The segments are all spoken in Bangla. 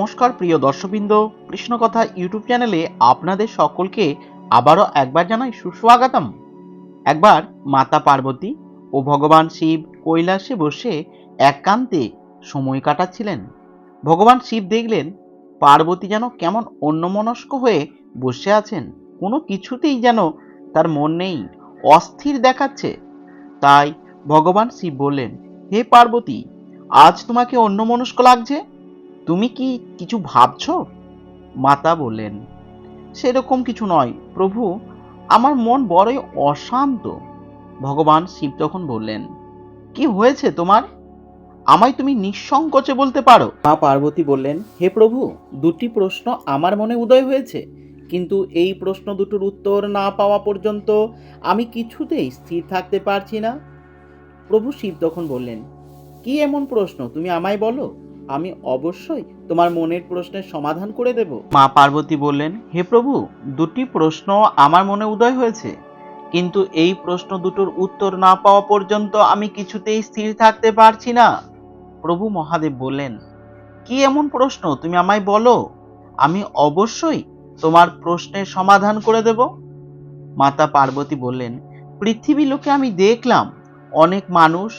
নমস্কার, প্রিয় দর্শকবৃন্দ। কৃষ্ণকথা ইউটিউব চ্যানেলে আপনাদের সকলকে আবারও একবার জানাই সুস্বাগতম। একবার মাতা পার্বতী ও ভগবান শিব কৈলাসে বসে একান্তে সময় কাটাচ্ছিলেন। ভগবান শিব দেখলেন পার্বতী যেন কেমন অন্যমনস্ক হয়ে বসে আছেন। কোনো কিছুতেই যেন তার মন নেই, অস্থির দেখাচ্ছে। তাই ভগবান শিব বললেন, হে পার্বতী, আজ তোমাকে অন্যমনস্ক লাগছে? তুমি কি কিছু ভাবছ? মাতা বললেন, সেরকম কিছু নয়, প্রভু, আমার মন বড়ই অশান্ত। ভগবান শিব তখন বললেন, কি হয়েছে তোমার? আমায় তুমি নিঃসংকোচে বলতে পারো। মা পার্বতী বললেন, হে প্রভু, দুটি প্রশ্ন আমার মনে উদয় হয়েছে, কিন্তু এই প্রশ্ন দুটোর উত্তর না পাওয়া পর্যন্ত আমি কিছুতেই স্থির থাকতে পারছি না। প্রভু শিব তখন বললেন, কি এমন প্রশ্ন, তুমি আমায় বলো? আমি অবশ্যই তোমার মনের প্রশ্নের সমাধান করে দেব। মা পার্বতী বললেন, হে প্রভু, দুটি প্রশ্ন আমার মনে উদয় হয়েছে। কিন্তু এই প্রশ্ন দুটোর উত্তর না পাওয়া পর্যন্ত আমি কিছুতেই স্থির থাকতে পারছি না। প্রভু মহাদেব বললেন, কি এমন প্রশ্ন, তুমি আমায় বলো। আমি অবশ্যই তোমার প্রশ্নের সমাধান করে দেব। মাতা পার্বতী বললেন, পৃথিবী লোকে আমি দেখলাম, অনেক মানুষ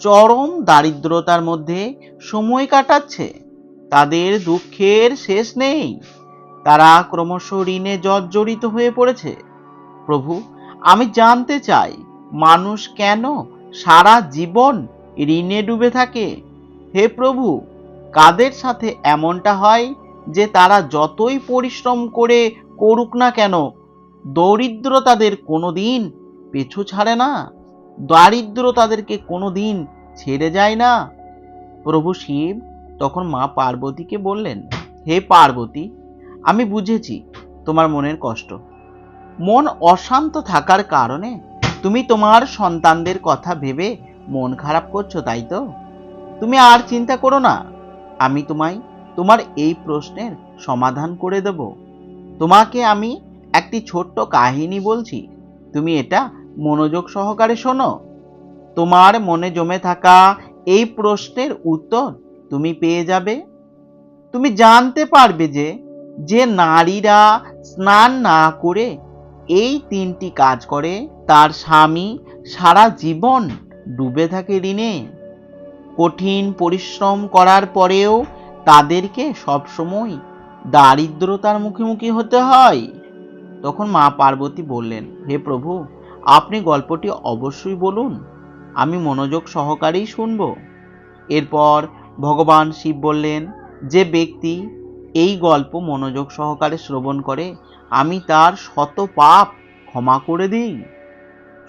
চরম দারিদ্রতার মধ্যে সময় কাটাচ্ছে। তাদের দুঃখের শেষ নেই। তারা ক্রমশ ঋণে জর্জরিত হয়ে পড়েছে। প্রভু, আমি জানতে চাই, মানুষ কেন সারা জীবন ঋণে ডুবে থাকে? হে প্রভু, কাদের সাথে এমনটা হয় যে তারা যতই পরিশ্রম করে করুক না কেন দরিদ্র তাদের কোনো দিন পিছু ছাড়ে না? দারিদ্র তাদেরকে কোনোদিন ছেড়ে যায় না। প্রভু শিব তখন মা পার্বতীকে বললেন, হে পার্বতী, আমি বুঝেছি তোমার মনের কষ্ট। মন অশান্ত থাকার কারণে তুমি তোমার সন্তানদের কথা ভেবে মন খারাপ করছ, তাই তো? তুমি আর চিন্তা করো না, আমি তোমায় তোমার এই প্রশ্নের সমাধান করে দেব। তোমাকে আমি একটি ছোট্ট কাহিনী বলছি। তুমি এটা মনোযোগ সহকারে শোনো। তোমার মনে জমে থাকা এই প্রশ্নের উত্তর তুমি পেয়ে যাবে। তুমি জানতে পারবে যে যে নারীরা স্নান না করে এই তিনটি কাজ করে, তার স্বামী সারা জীবন ডুবে থাকে ঋণে। কঠিন পরিশ্রম করার পরেও তাদেরকে সবসময় দারিদ্রতার মুখোমুখি হতে হয়। তখন মা পার্বতী বললেন, হে প্রভু আপনি গল্পটি অবশ্যই বলুন। আমি মনোযোগ সহকারেই শুনব। এরপর ভগবান শিব বললেন, যে ব্যক্তি এই গল্প মনোযোগ সহকারে শ্রবণ করে, আমি তার শত পাপ ক্ষমা করে দিই।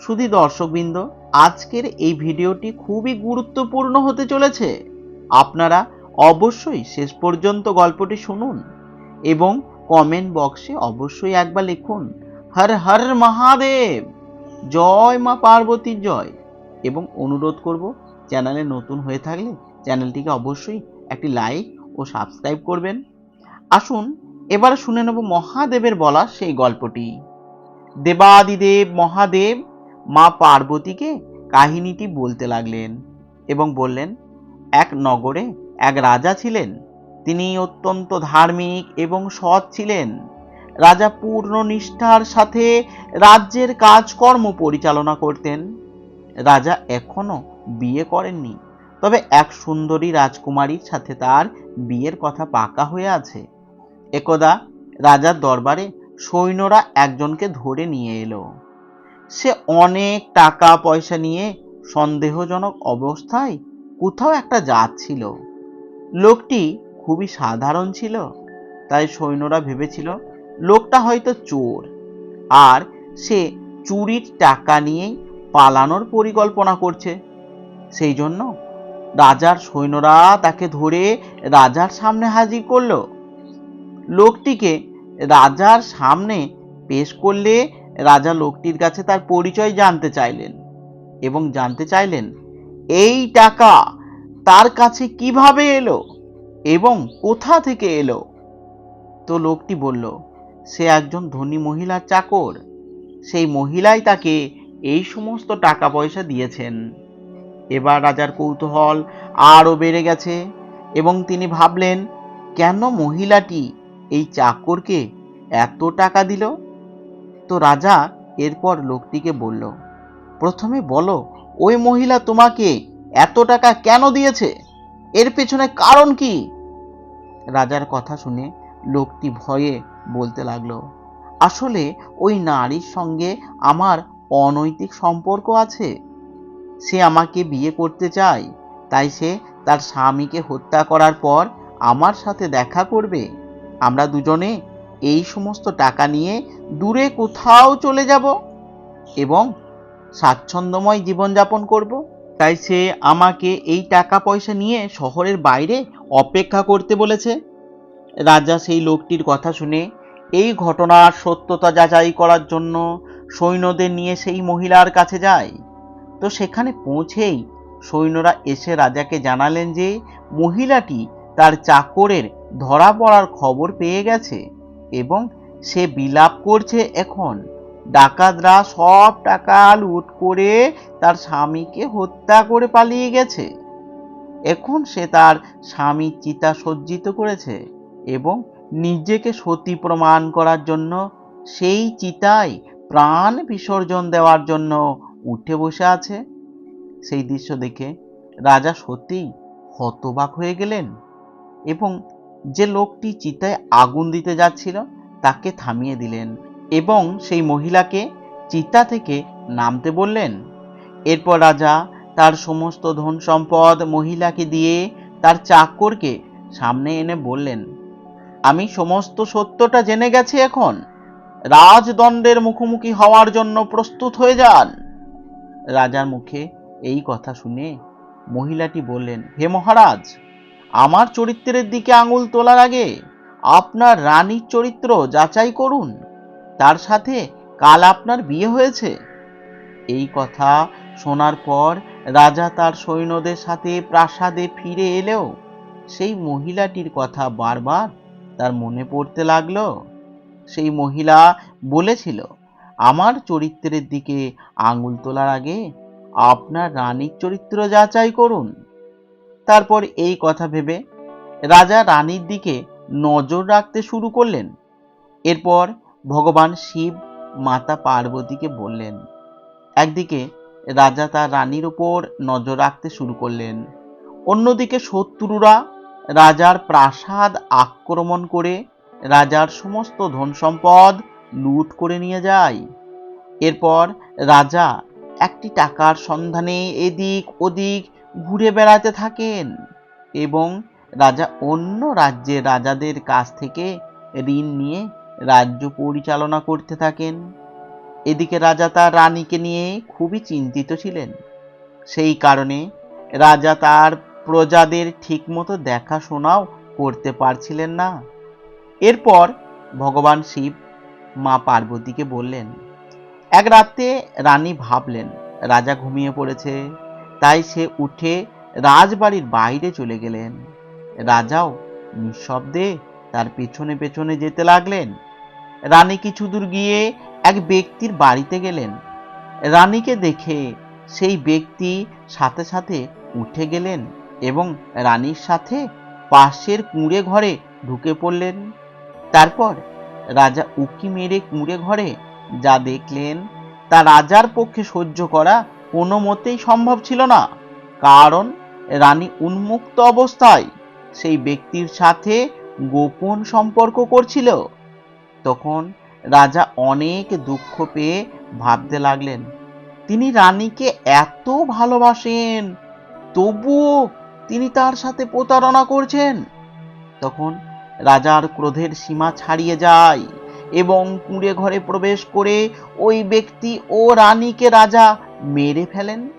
শুধু দর্শকবৃন্দ, আজকের এই ভিডিওটি খুবই গুরুত্বপূর্ণ হতে চলেছে। আপনারা অবশ্যই শেষ পর্যন্ত গল্পটি শুনুন এবং কমেন্ট বক্সে অবশ্যই একবার লিখুন, হর হর মহাদেব। জয় মা পার্বতীর জয়। এবং অনুরোধ করব, চ্যানেলে নতুন হয়ে থাকলে চ্যানেলটিকে অবশ্যই একটি লাইক ও সাবস্ক্রাইব করবেন। আসুন, এবার শুনে নেব মহাদেবের বলা সেই গল্পটি। দেবাদিদেব মহাদেব মা পার্বতীকে কাহিনীটি বলতে লাগলেন এবং বললেন, এক নগরে এক রাজা ছিলেন। তিনি অত্যন্ত ধার্মিক এবং সৎ ছিলেন। রাজা পূর্ণ নিষ্ঠার সাথে রাজ্যের কাজকর্ম পরিচালনা করতেন। রাজা এখনও বিয়ে করেননি, তবে এক সুন্দরী রাজকুমারীর সাথে তার বিয়ের কথা পাকা হয়ে আছে। একদা রাজার দরবারে সৈন্যরা একজনকে ধরে নিয়ে এলো। সে অনেক টাকা পয়সা নিয়ে সন্দেহজনক অবস্থায় কোথাও একটা যাচ্ছিল। লোকটি খুবই সাধারণ ছিল, তাই সৈন্যরা ভেবেছিল লোকটা হয়তো চোর। আর সে চুরির টাকা নিয়েই পালানোর পরিকল্পনা করছে। সেই জন্য রাজার সৈন্যরা তাকে ধরে রাজার সামনে হাজির করল। লোকটিকে রাজার সামনে পেশ করলে রাজা লোকটির কাছে তার পরিচয় জানতে চাইলেন এবং জানতে চাইলেন, এই টাকা তার কাছে কীভাবে এলো এবং কোথা থেকে এলো? তো লোকটি বলল সে একজন ধনী মহিলার চাকর। সেই মহিলাই তাকে এই সমস্ত টাকা পয়সা দিয়েছেন। এবার রাজার কৌতূহল আরও বেড়ে গেছে এবং তিনি ভাবলেন, কেন মহিলাটি এই চাকরকে এত টাকা দিল? তো রাজা এরপর লোকটিকে বলল, প্রথমে বলো, ওই মহিলা তোমাকে এত টাকা কেন দিয়েছে? এর পেছনে কারণ কি? রাজার কথা শুনে লোকটি ভয়ে বলতে লাগল, আসলে ওই নারীর সঙ্গে আমার অনৈতিক সম্পর্ক আছে। সে আমাকে বিয়ে করতে চায়, তাই সে তার স্বামীকে হত্যা করার পর আমার সাথে দেখা করবে। আমরা দুজনে এই সমস্ত টাকা নিয়ে দূরে কোথাও চলে যাব এবং স্বাচ্ছন্দ্যময় জীবনযাপন করব। তাই সে আমাকে এই টাকা পয়সা নিয়ে শহরের বাইরে অপেক্ষা করতে বলেছে। রাজা সেই লোকটির কথা শুনে এই ঘটনার সত্যতা যাচাই করার জন্য সৈন্যদের নিয়ে সেই মহিলার কাছে যায়। তো সেখানে পৌঁছেই সৈন্যরা এসে রাজাকে জানালেন যে মহিলাটি তার চাকরের ধরা পড়ার খবর পেয়ে গেছে এবং সে বিলাপ করছে এখন। ডাকাতরা সব টাকা লুট করে তার স্বামীকে হত্যা করে পালিয়ে গেছে। এখন সে তার স্বামীর চিতা সজ্জিত করেছে এবং নিজেকে সতী প্রমাণ করার জন্য, সেই চিতায় প্রাণ বিসর্জন দেওয়ার জন্য উঠে বসে আছে। সেই দৃশ্য দেখে রাজা সত্যিই হতবাক হয়ে গেলেন এবং যে লোকটি চিতায় আগুন দিতে যাচ্ছিল, তাকে থামিয়ে দিলেন এবং সেই মহিলাকে চিতা থেকে নামতে বললেন। এরপর রাজা তার সমস্ত ধন সম্পদ মহিলাকে দিয়ে তার চাকরকে সামনে এনে বললেন আমি সমস্ত সত্যটা জেনে গেছি এখন। রাজদণ্ডের মুখোমুখি হওয়ার জন্য প্রস্তুত হয়ে যান। রাজার মুখে এই কথা শুনে মহিলাটি বললেন, হে মহারাজ, আমার চরিত্রের দিকে আঙুল তোলার আগে আপনার রানীর চরিত্র যাচাই করুন। তার সাথে কাল আপনার বিয়ে হয়েছে। এই কথা শোনার পর রাজা তার সৈন্যদের সাথে প্রাসাদে ফিরে এলেও সেই মহিলাটির কথা বারবার তার মনে পড়তে লাগল, সেই মহিলা বলেছিল, আমার চরিত্রের দিকে আঙুল তোলার আগে আপনার রানীর চরিত্র যাচাই করুন। তারপর এই কথা ভেবে রাজা রানীর দিকে নজর রাখতে শুরু করলেন। এরপর ভগবান শিব মাতা পার্বতীকে বললেন, একদিকে রাজা তার রানীর উপর নজর রাখতে শুরু করলেন, অন্যদিকে শত্রুরা রাজার প্রাসাদ আক্রমণ করে রাজার সমস্ত ধন সম্পদ লুট করে নিয়ে যায়। এরপর রাজা একটি টাকার সন্ধানে এদিক ওদিক ঘুরে বেড়াতে থাকেন এবং রাজা অন্য রাজ্যের রাজাদের কাছ থেকে ঋণ নিয়ে রাজ্য পরিচালনা করতে থাকেন। এদিকে রাজা তার রানীকে নিয়ে খুবই চিন্তিত ছিলেন। সেই কারণে রাজা তার প্রজাদের ঠিকমতো দেখাশোনাও করতে পারছিলেন না। এরপর ভগবান শিব মা পার্বতীকে বললেন, এক রাতে রানী ভাবলেন, রাজা ঘুমিয়ে পড়েছে, তাই সে উঠে রাজবাড়ির বাইরে চলে গেলেন। রাজাও নিঃশব্দে তার পেছনে পেছনে যেতে লাগলেন। রানী কিছু দূর গিয়ে এক ব্যক্তির বাড়িতে গেলেন। রানীকে দেখে সেই ব্যক্তি সাথে সাথে উঠে গেলেন। এবং রানীর সাথে পাশের কুঁড়ে ঘরে ঢুকে পড়লেন। তারপর রাজা উকি মেরে কুঁড়ে ঘরে যা দেখলেন, তা রাজার পক্ষে সহ্য করা কোনো মতেই সম্ভব ছিল না, কারণ রানী উন্মুক্ত অবস্থায় সেই ব্যক্তির সাথে গোপন সম্পর্ক করছিল। তখন রাজা অনেক দুঃখ পেয়ে ভাবতে লাগলেন, তিনি রানীকে এত ভালোবাসেন, তবুও তিনি তার সাথে প্রতারণা করছেন। তখন রাজার ক্রোধের সীমা ছাড়িয়ে যায় এবং কুঁড়ে ঘরে প্রবেশ করে ওই ব্যক্তি ও রানীকে রাজা মেরে ফেলেন।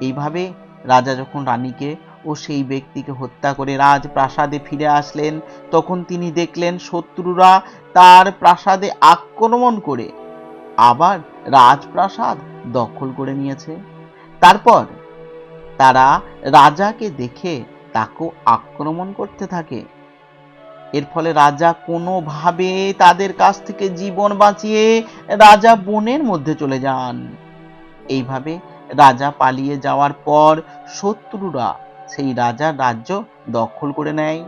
এইভাবে রাজা যখন রানীকে ও সেই ব্যক্তিকে হত্যা করে রাজপ্রাসাদে ফিরে আসলেন, তখন তিনি দেখলেন শত্রুরা তার প্রাসাদে আক্রমণ করে আবার রাজপ্রাসাদ দখল করে নিয়েছে। তারপর তারা রাজাকে দেখে তাকেও আক্রমণ করতে থাকে। এর ফলে রাজা কোনোভাবে তাদের কাছ থেকে জীবন বাঁচিয়ে রাজা বনের মধ্যে চলে যান। এইভাবে রাজা পালিয়ে যাওয়ার পর শত্রুরা সেই রাজার রাজ্য দখল করে নেয়।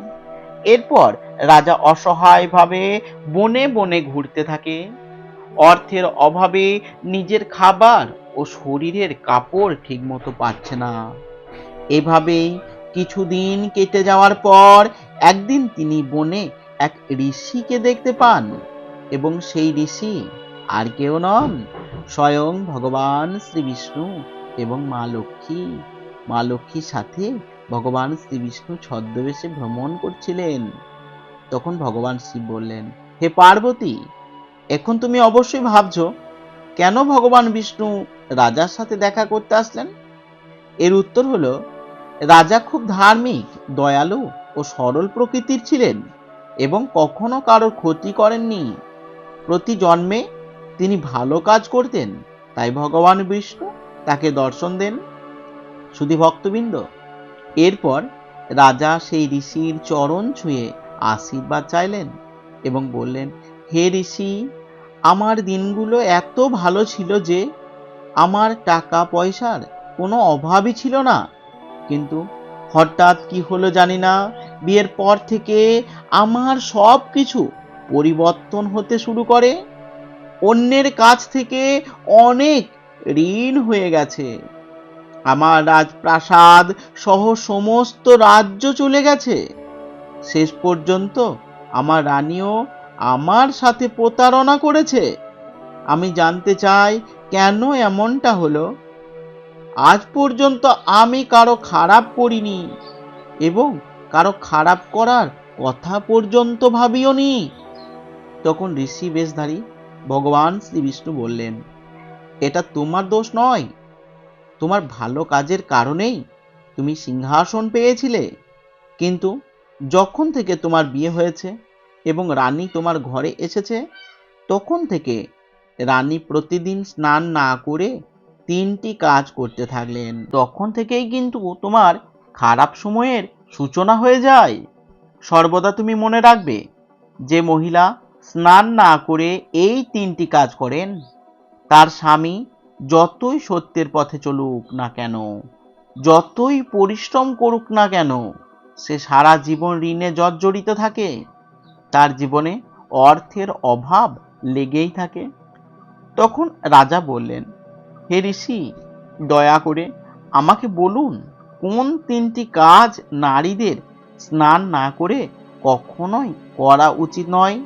এরপর রাজা অসহায়ভাবে বনে বনে ঘুরতে থাকে। অর্থের অভাবে নিজের খাবার ও শরীরের কাপড় ঠিকমতো পাচ্ছে না। এভাবেই কিছুদিন কেটে যাওয়ার পর একদিন তিনি বনে এক ঋষিকে দেখতে পান এবং সেই ঋষি আর কেউ নন, স্বয়ং ভগবান শ্রী বিষ্ণু এবং মা লক্ষ্মী। মা লক্ষ্মীর সাথে ভগবান শ্রী বিষ্ণু ছদ্মবেশে ভ্রমণ করছিলেন। তখন ভগবান শিব বললেন, হে পার্বতী, এখন তুমি অবশ্যই ভাবছ, কেন ভগবান বিষ্ণু রাজার সাথে দেখা করতে আসলেন? এর উত্তর হলো, রাজা খুব ধার্মিক, দয়ালু ও সরল প্রকৃতির ছিলেন এবং কখনো কারোর ক্ষতি করেননি। প্রতি জন্মে তিনি ভালো কাজ করতেন, তাই ভগবান বিষ্ণু তাকে দর্শন দেন। শুধু ভক্তবৃন্দ, এরপর রাজা সেই ঋষির চরণ ছুঁয়ে আশীর্বাদ চাইলেন এবং বললেন, হে ঋষি, আমার দিনগুলো এত ভালো ছিল যে আমার টাকা পয়সার কোনো অভাবই ছিল না। কিন্তু হঠাৎ কি হলো জানি না, বিয়ের পর থেকে আমার সব কিছু পরিবর্তন হতে শুরু করে। অন্যের কাছ থেকে অনেক ঋণ হয়ে গেছে। আমার রাজপ্রাসাদ সহ সমস্ত রাজ্য চলে গেছে। শেষ পর্যন্ত আমার রানীও আমার সাথে প্রতারণা করেছে। আমি জানতে চাই কেন এমনটা হলো? আজ পর্যন্ত আমি কারও খারাপ করিনি এবং কারও খারাপ করার কথা পর্যন্ত ভাবিও নি তখন ঋষি বেশধারী ভগবান শ্রী বিষ্ণু বললেন, এটা তোমার দোষ নয়। তোমার ভালো কাজের কারণেই তুমি সিংহাসন পেয়েছিলে। কিন্তু যখন থেকে তোমার বিয়ে হয়েছে এবং রানী তোমার ঘরে এসেছে, তখন থেকে রানী প্রতিদিন স্নান না করে তিনটি কাজ করতে থাকলেন। তখন থেকেই কিন্তু তোমার খারাপ সময়ের সূচনা হয়ে যায়। সর্বদা তুমি মনে রাখবে যে মহিলা স্নান না করে এই তিনটি কাজ করেন, তার স্বামী যতই সত্যের পথে চলুক না কেন, যতই পরিশ্রম করুক না কেন, সে সারা জীবন ঋণে জর্জরিত থাকে। তার জীবনে অর্থের অভাব লেগেই থাকে। তখন রাজা বললেন, হে ঋষি, দয়া করে আমাকে বলুন, কোন তিনটি কাজ নারীদের স্নান না করে কখনোই করা উচিত নয়?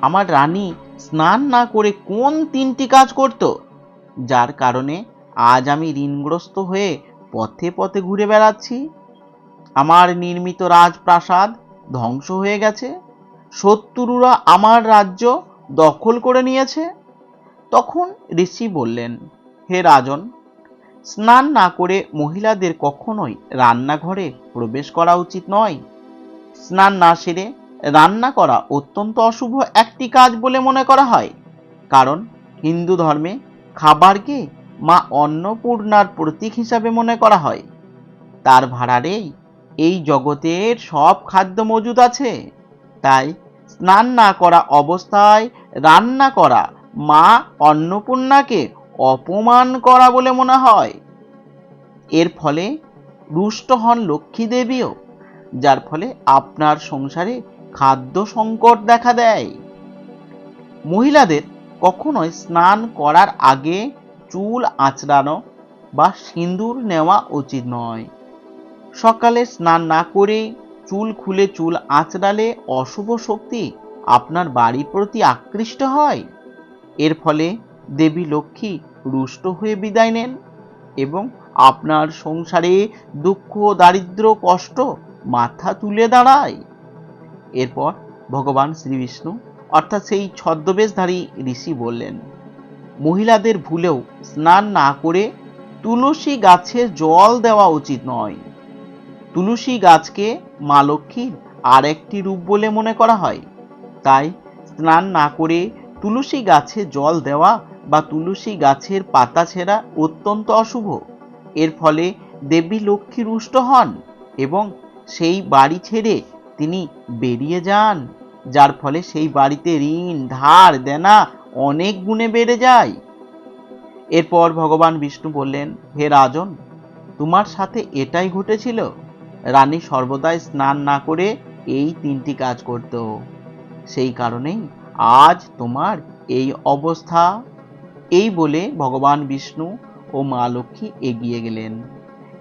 আমার রানী স্নান না করে কোন তিনটি কাজ করত? যার কারণে আজ আমি ঋণগ্রস্ত হয়ে পথে পথে ঘুরে বেড়াচ্ছি। আমার নির্মিত রাজপ্রাসাদ ধ্বংস হয়ে গেছে। শত্রুরা আমার রাজ্য দখল করে নিয়েছে। তখন ঋষি বললেন, হে রাজন, স্নান না করে মহিলাদের কখনোই রান্নাঘরে প্রবেশ করা উচিত নয়। স্নান না সেরে রান্না করা অত্যন্ত অশুভ একটি কাজ বলে মনে করা হয়। কারণ হিন্দু ধর্মে খাবারকে মা অন্নপূর্ণার প্রতীক হিসাবে মনে করা হয়। তার ভাড়ারেই এই জগতের সব খাদ্য মজুদ আছে। তাই স্নান না করা অবস্থায় রান্না করা মা অন্নপূর্ণাকে অপমান করা বলে মনে হয়। এর ফলে রুষ্ট হন লক্ষ্মী দেবীও, যার ফলে আপনার সংসারে খাদ্য সংকট দেখা দেয়। মহিলাদের কখনোই স্নান করার আগে চুল আঁচড়ানো বা সিঁদুর নেওয়া উচিত নয়। সকালে স্নান না করে চুল খুলে চুল আঁচড়ালে অশুভ শক্তি আপনার বাড়ির প্রতি আকৃষ্ট হয়। এর ফলে দেবী লক্ষ্মী রুষ্ট হয়ে বিদায় নেন এবং আপনার সংসারে দুঃখ দারিদ্র কষ্ট মাথা তুলে দাঁড়ায়। এরপর ভগবান শ্রীবিষ্ণু, অর্থাৎ সেই ছদ্মবেশধারী ঋষি বললেন, মহিলাদের ভুলেও স্নান না করে তুলসী গাছে জল দেওয়া উচিত নয়। তুলসী গাছকে মা লক্ষ্মীর আর একটি রূপ বলে মনে করা হয়। তাই স্নান না করে তুলসী গাছে জল দেওয়া বা তুলসী গাছের পাতা ছেঁড়া অত্যন্ত অশুভ। এর ফলে দেবী লক্ষ্মী রুষ্ট হন এবং সেই বাড়ি ছেড়ে তিনি বেরিয়ে যান, যার ফলে সেই বাড়িতে ঋণ, ধার, দেনা অনেক গুণে বেড়ে যায়। এরপর ভগবান বিষ্ণু বললেন, হে রাজন, তোমার সাথে এটাই ঘটেছিল। রানী সর্বদাই স্নান না করে এই তিনটি কাজ করত। সেই কারণেই আজ তোমার এই অবস্থা। এই বলে ভগবান বিষ্ণু ও মা লক্ষ্মী এগিয়ে গেলেন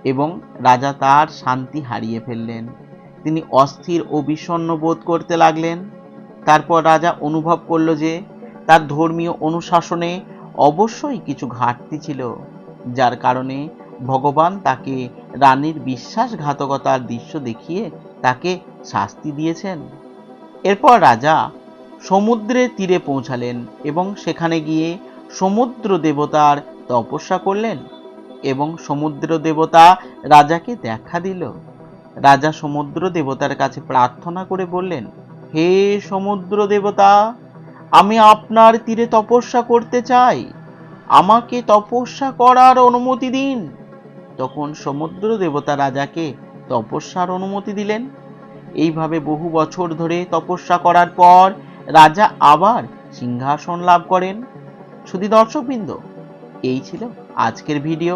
এবং রাজা তার শান্তি হারিয়ে ফেললেন। তিনি অস্থির ও বিষণ্ণ বোধ করতে লাগলেন। তারপর রাজা অনুভব করল যে তার ধর্মীয় অনুশাসনে অবশ্যই কিছু ঘাটতি ছিল, যার কারণে ভগবান তাকে রানীর বিশ্বাসঘাতকতার দৃশ্য দেখিয়ে তাকে শাস্তি দিয়েছেন। এরপর রাজা সমুদ্রের তীরে পৌঁছালেন এবং সেখানে গিয়ে সমুদ্র দেবতার তপস্যা করলেন এবং সমুদ্র দেবতা রাজাকে দেখা দিল। রাজা সমুদ্র দেবতার কাছে প্রার্থনা করে বললেন, হে সমুদ্র দেবতা, আমি আপনার তীরে তপস্যা করতে চাই। আমাকে তপস্যা করার অনুমতি দিন। তখন সমুদ্র দেবতা রাজাকে তপস্যার অনুমতি দিলেন। এইভাবে বহু বছর ধরে তপস্যা করার পর রাজা আবার সিংহাসন লাভ করেন। শুধু দর্শকবৃন্দ, এই ছিল আজকের ভিডিও।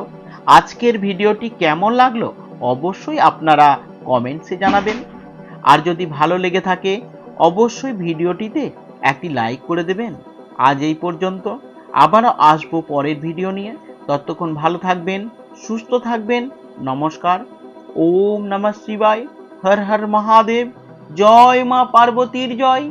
আজকের ভিডিওটি কেমন লাগল অবশ্যই আপনারা কমেন্টসে জানাবেন। আর যদি ভালো লেগে থাকে, অবশ্যই ভিডিওটিতে একটি লাইক করে দেবেন। আজ এই পর্যন্ত, আবারও আসব পরের ভিডিও নিয়ে। ততক্ষণ ভালো থাকবেন, সুস্থ থাকবেন, নমস্কার। ওম নমঃ শিবায়, হর হর মহাদেব, জয় মা পার্বতীর জয়।